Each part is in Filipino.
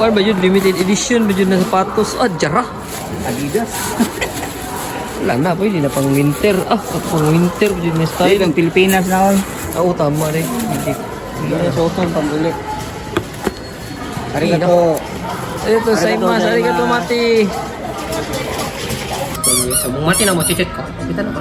Or ba yun? Limited edition ba yun na sapatos? Ah, jara. Adidas. Wala na, pwede na pang winter. Ah, pang winter ba yun na style? ng Pilipinas na oy. Ah, Oo, tama rin. Hindi. Hindi na suoton pambuli. Arigato. Arigato imas. Arigato, mati. Mati na mo, chichet ko. Kita na ko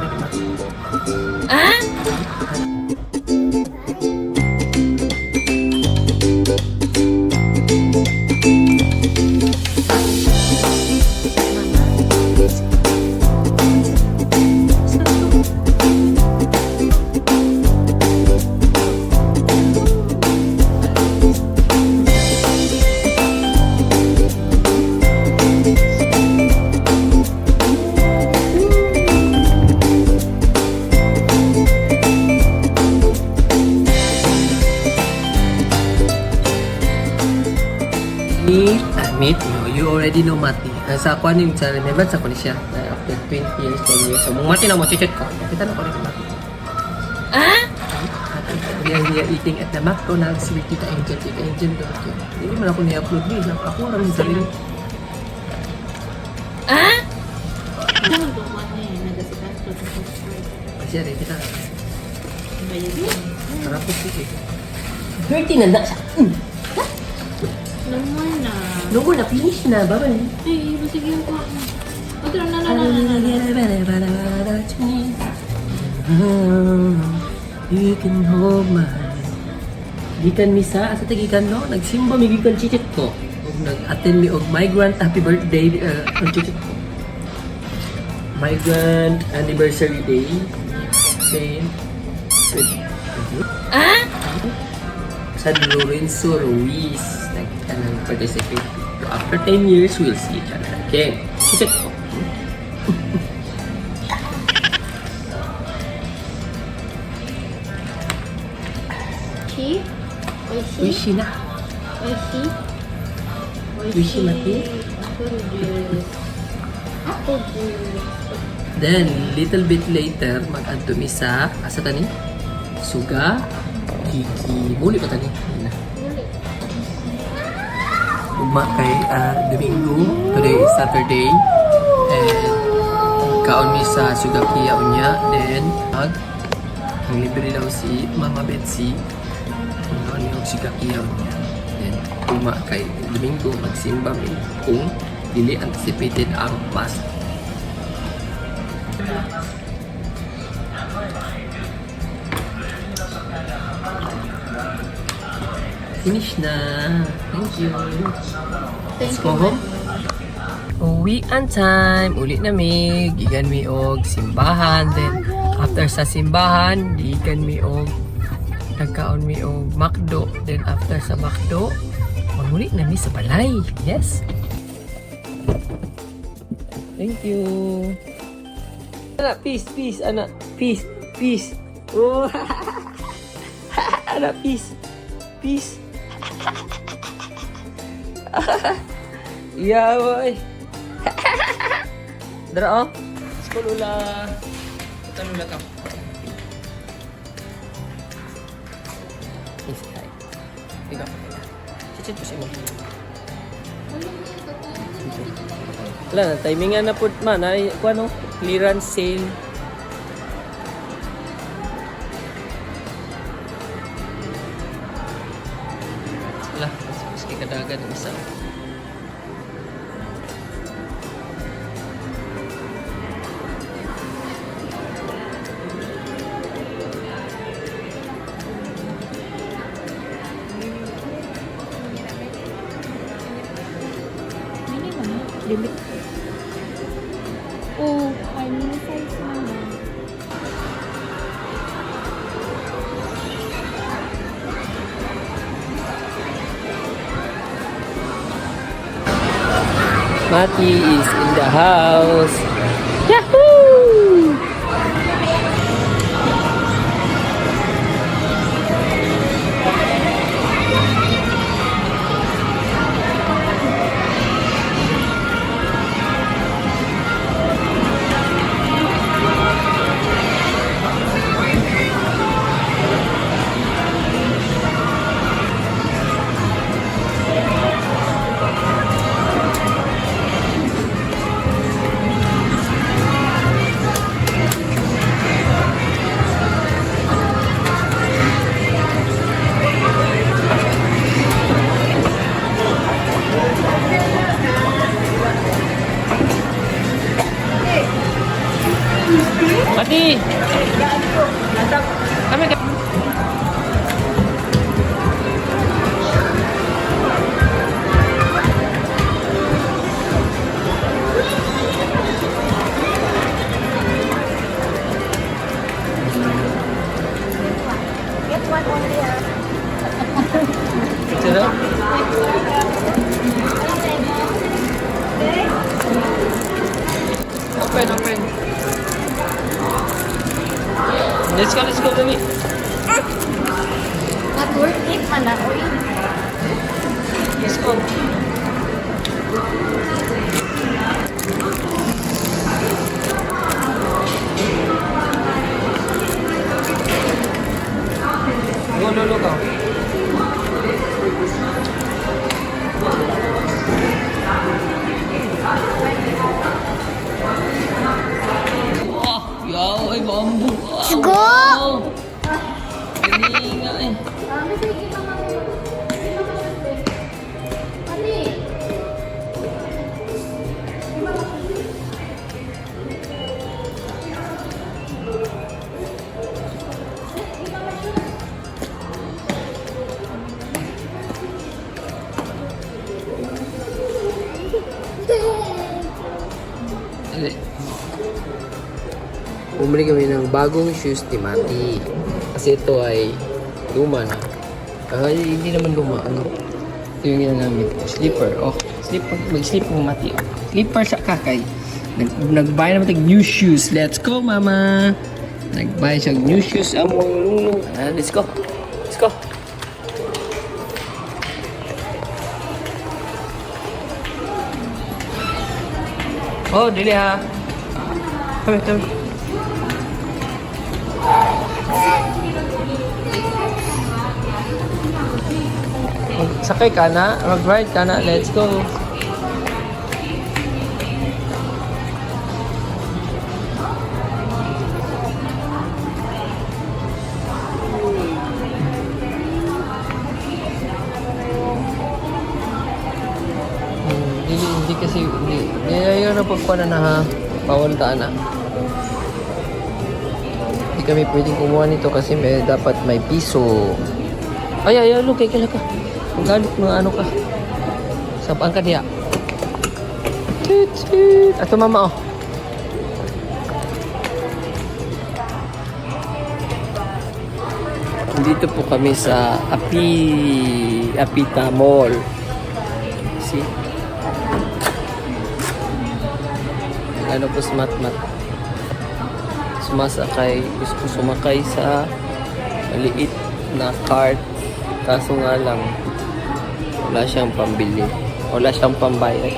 already know Mati. Uh, sa ako ano yung sa remember sa ko ni siya. Uh, after 20 years, 10 years. So, mong Mati na mo, chichet ko. Kita na ko rin Mati. Ah? We are eating at the McDonald's with Tita Angel. Tita Angel daw. Okay. Hindi man ako ni-upload ni. Ako lang yung sarili. Ano gumawa niya eh, nagasikanto sa subscribe. Siya rin, kita. Bayad niya. Sarap po sige. 30 na na siya. Mm. Naman na. Logo na, finish na. Babay. Ay, kuha mo. Otro na na na na na. You can hold my Gikan misa sa tagikan no nagsimba mi gikan chichet ko nag-attend mi og migrant happy birthday uh, ang chichet ko migrant anniversary day okay ah San Lorenzo Ruiz nag kanang participate so after 10 years we'll see each other again chichet ko Shi? Oishi? Wishi na Oishi? Oishi mati? Ako juice. Then, little bit later, mag-add to mi sa, asa tani? Suga, kiki, muli pa tani? Yun na. Ugma kay ah, Domingo, today is Saturday, and kaon mi sa Suga Kia unya, then mag, ang libre daw si Mama Betsy, kung kaon mi og Suga Kia unya. Then, ugma Domingo, magsimba mi kung dili anticipated ang mass Finish na. Thank you. Let's go home. Uwian time. Uli na mi. Gigan mi og simbahan. Then, after sa simbahan, gigan mi og nagkaon mi og McDo. Then, after sa McDo, manguli na mi sa balay. Yes. Thank you. Anak, peace, peace, anak. Peace, peace. Oh. anak, peace. Peace. yeah, boy. Dara, oh. Sekolah lah. Kita nula ka. Yes, hi. Ikaw. Cicit po siya mo. Wala na, timingan na po man. Ay, kung ano, clearance sale. Mati is in the house. Let's go, let's go, dali. At worth it man na, uy. Let's go. Go, lolo ka. Oh, yaw, ay bambu. Let's go! Galing bagong shoes ni Mati. Kasi ito ay luma na. Ay, hindi naman luma. Ano? Ito yung ginagamit ko. Slipper. Oh, slipper. Mag-slip mo Mati. Slipper sa kakay. Nag Nag-buy naman tayong new shoes. Let's go, mama! Nag-buy siya new shoes. Among lunglung. Ah, let's go. Let's go. Oh, dili ha. Kami, kami. Sakay ka na, mag-ride ka na, let's go. Hmm, Hindi, kasi, hindi, ayaw na pagkuha na ha, bawal taan na. Kami pwedeng kumuha nito kasi may, dapat may piso. Ay, ay, ay, lukay ka ka. Magalit mga ano ka. Sabang ka diya. Toot, toot. Ato mama oh. Dito po kami sa Api Apita Mall. See? Ano po si Matmat? Sumasakay, gusto sumakay sa maliit na cart. Kaso nga lang, wala siyang pambili. Wala siyang pambayad.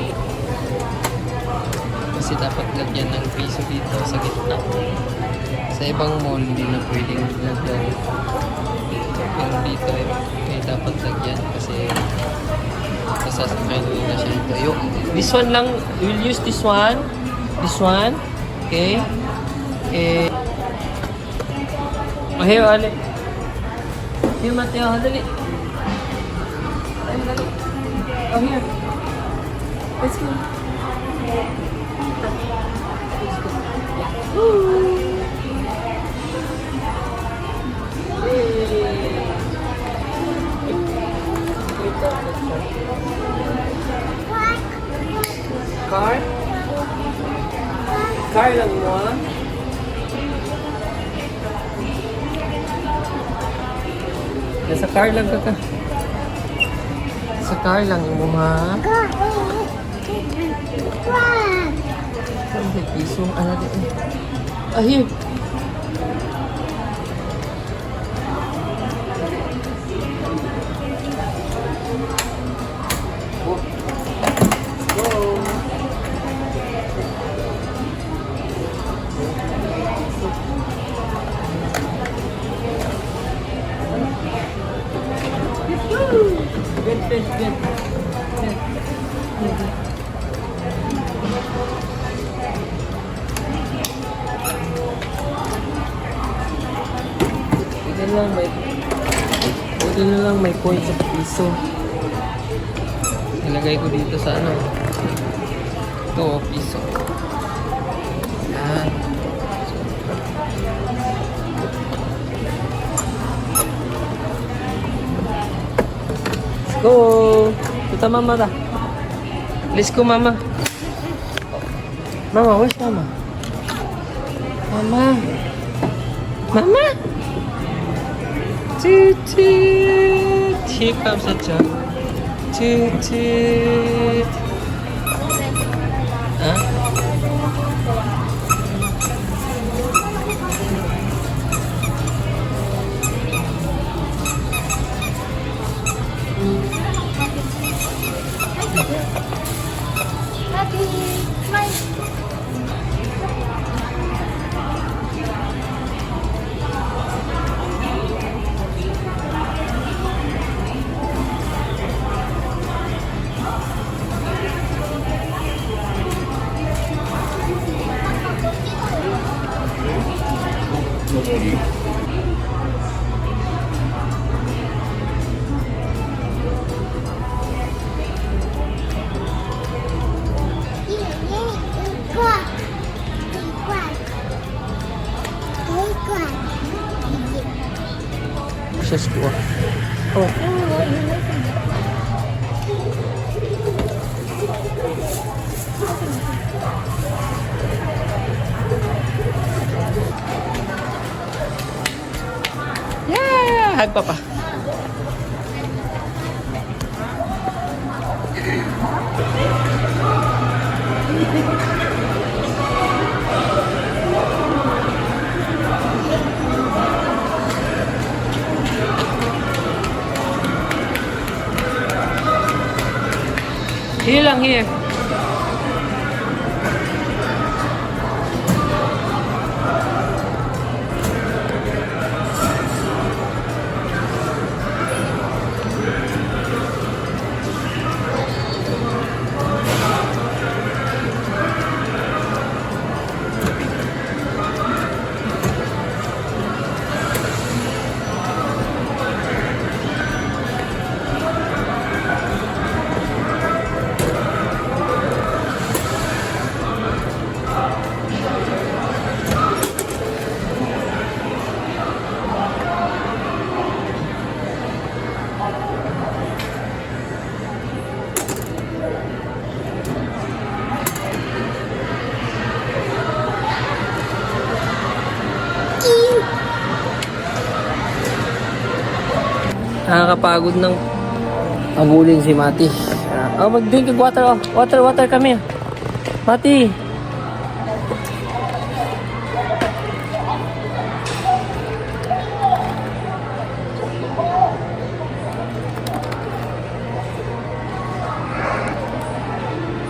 Kasi dapat lagyan ng piso dito sa gitna. Sa ibang mall, hindi na pwedeng lagyan. Pero dito, eh, eh, dapat lagyan kasi masasakay na siya this one lang, we'll use this one. This one. Okay. Eh. Oh, here, Ale. Here, Mateo. Dali. Dali. Oh, here. Let's go. Car? Car lang mo, Nasa car lang ka ka. Sa car lang ha? Saan may piso? Ano din? Ah, coin sa piso. Nilagay ko dito sa ano. Ito, piso. Yan. Let's go! Kita mama ta. Let's go mama. Mama, where's mama? Mama. Mama? Choo-choo toot. Here comes the truck. Toot toot. Sa Here lang, here. Nakakapagod ng abulin si Mati. Ah, oh, mag-drink of water. Oh. Water, water kami. Mati.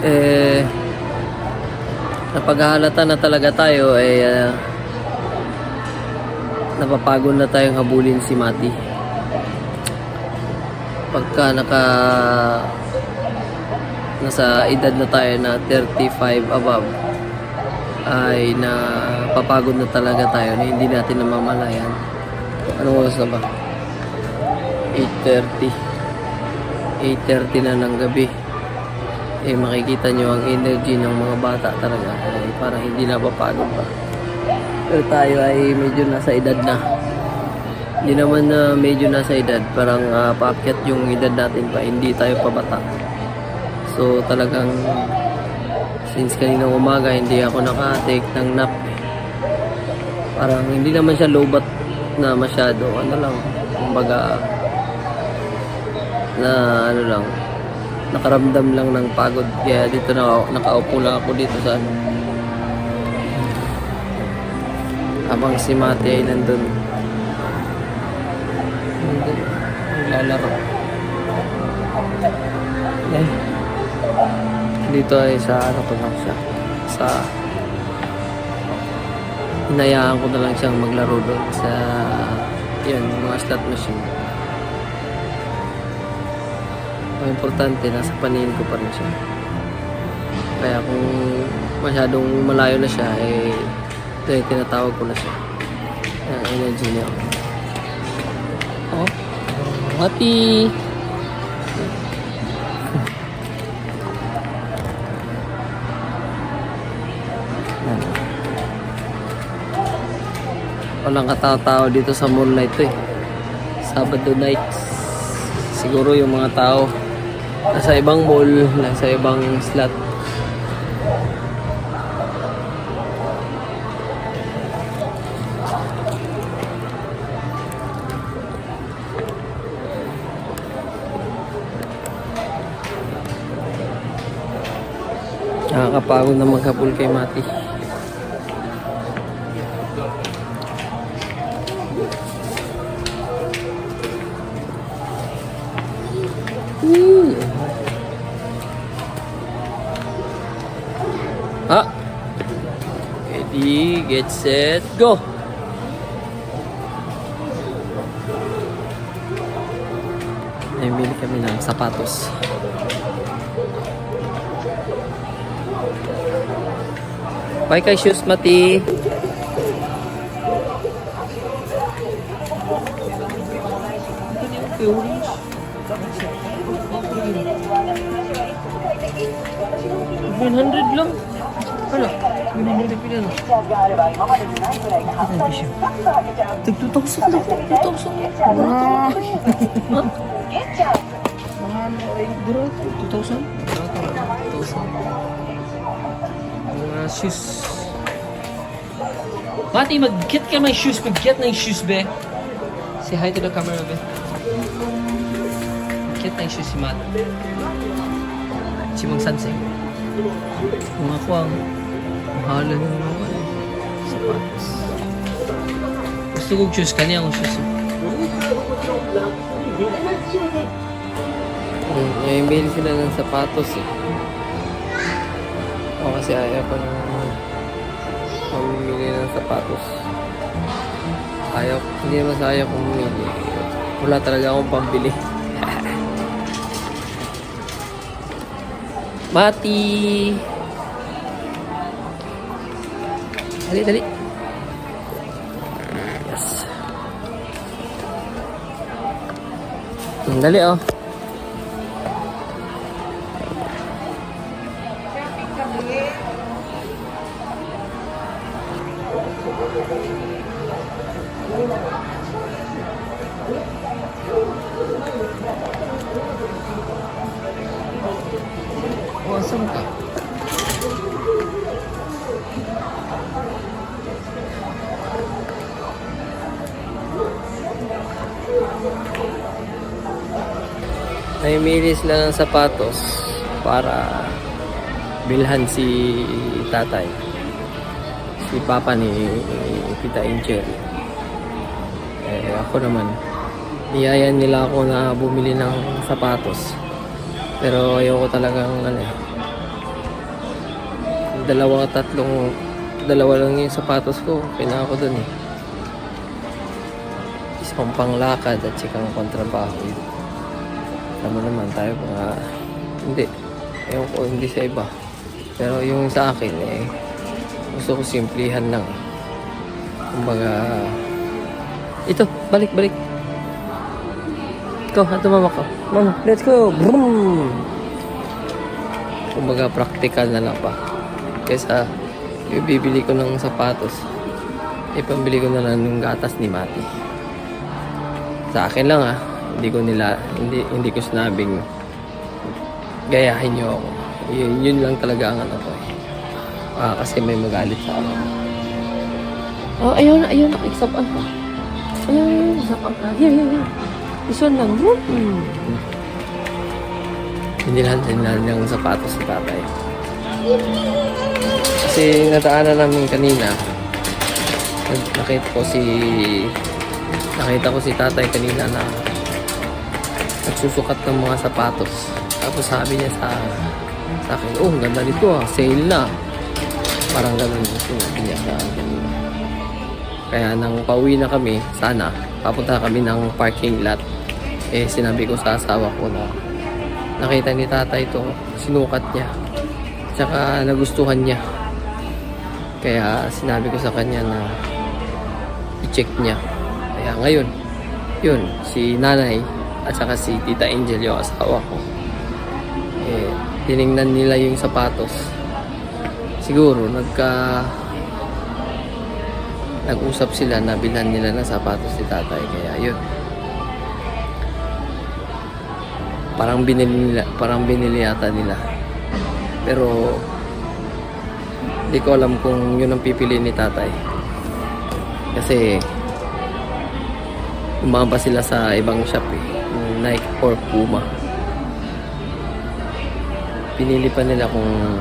Eh, napaghahalata na talaga tayo ay ah, napapagod na tayong habulin si Mati pagka naka nasa edad na tayo na 35 above ay na papagod na talaga tayo na hindi natin namamalayan. Anong oras na ba? 8.30 8.30 na ng gabi. Eh makikita nyo ang energy ng mga bata talaga. Ay parang hindi na papagod pa pero tayo ay medyo nasa edad na hindi naman na medyo nasa edad, parang uh, paakyat yung edad natin pa, hindi tayo pabata. So talagang since kaninang umaga hindi ako naka-take ng nap. Parang hindi naman siya lobat na masyado, ano lang, kumbaga na ano lang, nakaramdam lang ng pagod. Kaya dito na nakaupo lang ako dito sa ano. Habang si Mate ay nandun naglalaro. Eh, dito ay sa ano ko lang siya. Sa hinayaan ko na lang siyang maglaro doon sa yun, mga slot machine. Ang importante, nasa panin ko pa rin siya. Kaya kung masyadong malayo na siya, eh, ito yung tinatawag ko na siya. Ang energy niya. Oh. Mati. Walang katao-tao dito sa moonlight to eh. Sabado night. siguro yung mga tao nasa ibang mall, nasa ibang slot. Nakakapagod na maghapol kay Mati. Woo! Ah! Ready, get set, go! Namili kami ng sapatos. Bye kay shoes, Mati. Hundred lang. Ano? One hundred pila lang. Tig 2,000 lang. 2,000. Duro. 2,000? 2,000. Mga shoes. Mati, mag-get ka ng shoes. Mag-get ng shoes, be. Say hi to the camera, be. Mag-get ng shoes si Mat. Si Mang Sanseng. Mga kuwang. Mahala ng mga ano, sapatos. Gusto kong shoes. Kanya akong shoes. eh. Hmm, may mail sila ng sapatos eh. O kasi ayaw ko ng mamimili ng sapatos. Ayaw, hindi naman sa ayaw kong mamili. Wala talaga akong pambili. Mati! Dali, dali. Yes. Hmm, Dali oh. Awesome ka. Namimili sila ng sapatos para bilhan si tatay. Si papa ni Tita Angel. Eh, ako naman, niyayan nila ako na bumili ng sapatos. Pero ayoko talagang ano eh. Dalawa, tatlong, dalawa lang yung sapatos ko. Kaya ako dun eh. Isang panglakad at sikang kontrabaho. Alam mo naman tayo mga, hindi. Ewan ko, hindi sa iba. Pero yung sa akin eh, gusto ko simplihan lang. Kumbaga, ito, balik, balik. Ikaw, ato mama ko. Mama, let's go! Boom! Kumbaga, practical na lang pa. Kaysa, bibili ko ng sapatos, ipambili ko na lang yung gatas ni Mati. Sa akin lang ah, hindi ko nila, hindi, hindi ko sinabing gayahin niyo ako. Yun, yun lang talaga ang ano ko eh. Ah, kasi may magalit sa akin. Oh, ayaw na, ayaw na. Iksapan pa. Ayaw, ayaw, ayaw. Iksapan ka. Here, here, here. This one lang. Hmm. Hindi lang, hindi lang yung sapatos sa tatay. Kasi nataanan namin kanina. Nakita ko si... Nakita ko si tatay kanina na nagsusukat ng mga sapatos. Tapos sabi niya sa, sa akin, oh, ang ganda nito ah, sale na. Parang ganun yung niya sa kanina. Kaya nang pauwi na kami, sana, papunta kami ng parking lot. Eh, sinabi ko sa asawa ko na nakita ni tatay to, sinukat niya. Tsaka nagustuhan niya. Kaya sinabi ko sa kanya na i-check niya. Kaya ngayon, yun, si nanay at saka si tita Angel yung asawa ko. Eh, tiningnan nila yung sapatos. Siguro, nagka nag-usap sila na bilhan nila ng sapatos si tatay. Kaya yun. Parang binili nila, parang binili yata nila. Pero di ko alam kung yun ang pipili ni tatay. Kasi umamba sila sa ibang shop eh. Nike or Puma. Pinili pa nila kung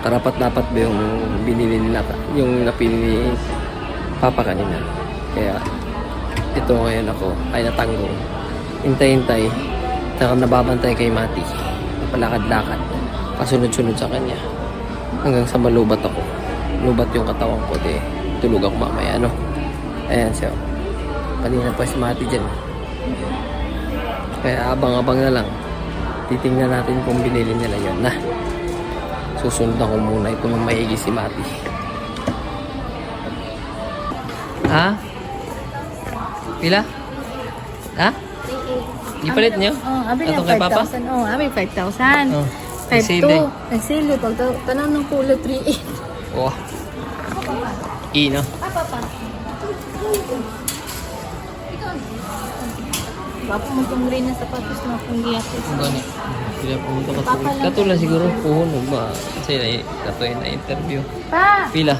karapat dapat ba yung binili nila yung napili ni Papa kanina. Kaya ito ngayon ako ay natanggong. Hintay-hintay. Saka nababantay kay Mati. Palakad-lakad. Pasunod-sunod sa kanya. Hanggang sa malubat ako. Lubat yung katawan ko. Di, tulog ako mamaya, no? Ayan siya. Kanina pa si Mati dyan. Kaya abang-abang na lang. Titingnan natin kung binili nila yun na. Susundan ko muna itong maigi si Mati. Ha? Pila? Ha? Ipalit niyo? Oh, abi Ato na kay Papa? 5,000. Oh, abi 5,000. Oh. 5,2. Nagsili. Pag tanong ng kulo 3,800. Oh. E, no? Ah, papa. Papa mo itong rin na sapatos na kung giyapos. Ang gani. Sila pumunta ka. Kato lang siguro puhunog ba? Kasi na, kato na interview. Pa! Pila?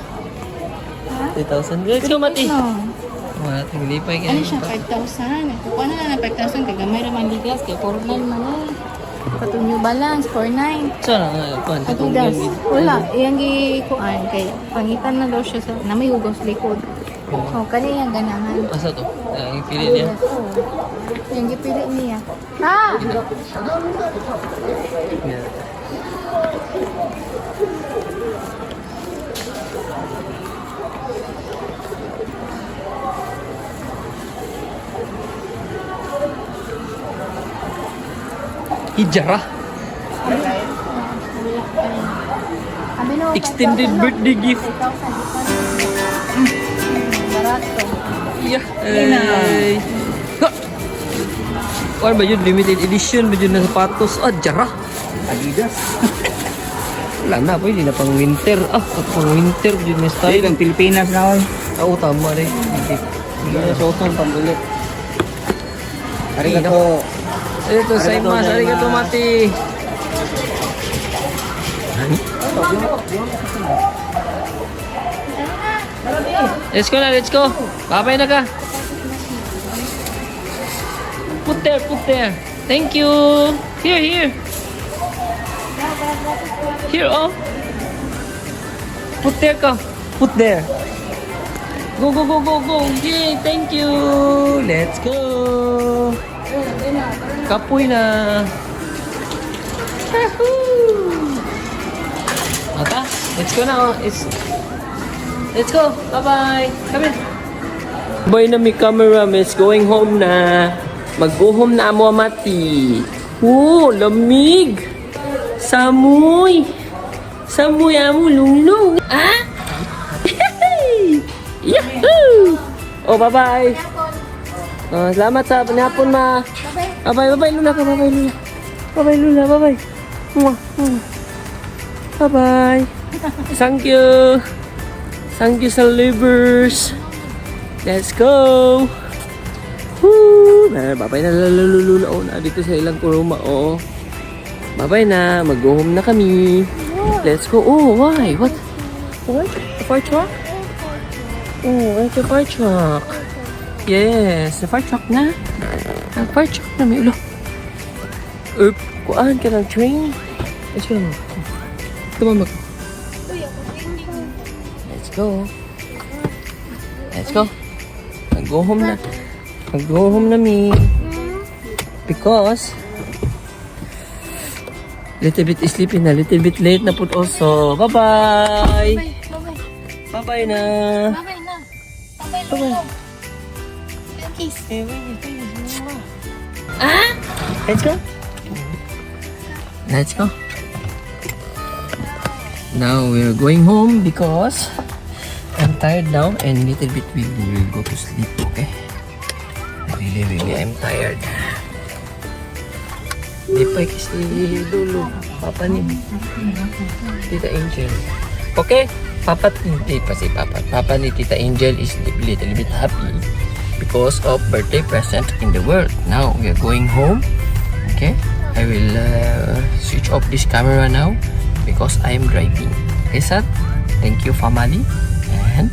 3,000. Let's go, Mati! Wala, tinglipay ka. Ano siya? 5,000. Kukuha na lang ng 5,000. Kagamay naman ligas. Kaya 4,900 man eh. Katong New Balance, 4,900. Saan ang uh, kuhan? Adidas. Wala. Iyang gikuan. Kaya pangitan na daw siya sa... Na may hugos likod. Oh, kani yung ganahan. Asa to? Ang pili niya. Adidas, oh. Yung gipili niya. Ah! Yan. Hijara. Sabi no, Extended 5,000 lang. birthday gift. 5,000. Barato. Yeah. Ay. Ano ba yun? Limited edition ba yun na sapatos? Ah, jara. Adidas. Wala na po, hindi na pang winter. Ah, pang winter yun na style. lang Pilipinas na oy. Ah, Oo, tama rin. Hindi. Na sa utang pambili. Arigato. Arigato imas. Arigato, mati. Let's go na, let's go. Babay na ka. Put there, put there. Thank you. Here, here. Here, oh. Put there ka. Put there. Go, go, go, go, go. Yay, thank you. Let's go. Kapoy na. Yahoo! Ata, let's go na. Oh. It's, let's go. Bye-bye. Come in. Boy na may camera, miss. Going home na. Mag-go home na mo, Mati. Oh, lamig. Samoy. Samoy amo lunglung. Ah? Yahoo! Oh, bye-bye. Oh, salamat sa panihapon, ma. Bye-bye, bye-bye, Luna. Bye-bye, Luna. Bye-bye, Luna. Bye-bye. Bye-bye. Thank you. Thank you sa livers. Let's go. Na, bye-bye na lalulula. Oh, na dito sa ilang kuruma. Oh. Bye-bye na. Mag-go home na kami. Let's go. Oh, why? What? What? A fire truck? Oh, it's a fire truck. Yes, a fire truck na. Ang fire truck na may ulo. Erp, kuan ka ng train. Let's go. On, mag. Let's go. Let's go. Mag-go home na. Mag-go home na me. Because little bit sleepy na, little bit late na po also. Bye-bye. Bye-bye. Na. Bye-bye na. Bye-bye, Bye-bye. Lolo. Kiss. Ah! Let's go. Let's go. Now we're going home because I'm tired now and little bit we will go to sleep? Really, really, I'm tired. Di pa kasi dulo. Papa ni Tita Angel. Okay? Papa, hindi pa si Papa. Papa ni Tita Angel is a little bit happy because of birthday present in the world. Now we are going home. Okay? I will uh, switch off this camera now because I am driving. Okay, sir? Thank you, family. And